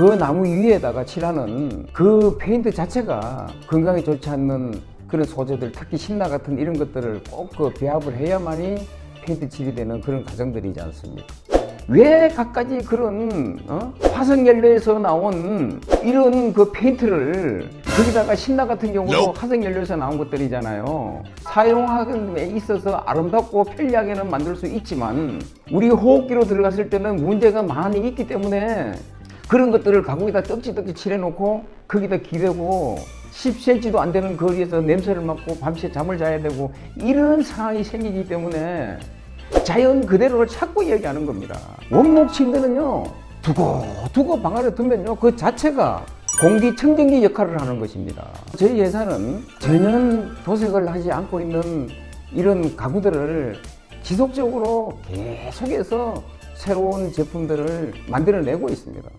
그 나무 위에다가 칠하는 그 페인트 자체가 건강에 좋지 않는 그런 소재들 특히 신나 같은 이런 것들을 꼭 그 배합을 해야만이 페인트 칠이 되는 그런 과정들이지 않습니까? 왜 갖가지 그런 어? 화석연료에서 나온 이런 그 페인트를 거기다가 신나 같은 경우도 화석연료에서 나온 것들이잖아요. 사용하기에 있어서 아름답고 편리하게는 만들 수 있지만 우리 호흡기로 들어갔을 때는 문제가 많이 있기 때문에 그런 것들을 가공에다 떡지떡지 칠해놓고 거기다 기대고 10cm도 안 되는 거리에서 냄새를 맡고 밤새 잠을 자야 되고 이런 상황이 생기기 때문에 자연 그대로를 찾고 얘기하는 겁니다. 원목 침대는요, 두고 두고 방 안에 두면요, 그 자체가 공기 청정기 역할을 하는 것입니다. 저희 회사는 전혀 도색을 하지 않고 있는 이런 가구들을 지속적으로 계속해서 새로운 제품들을 만들어내고 있습니다.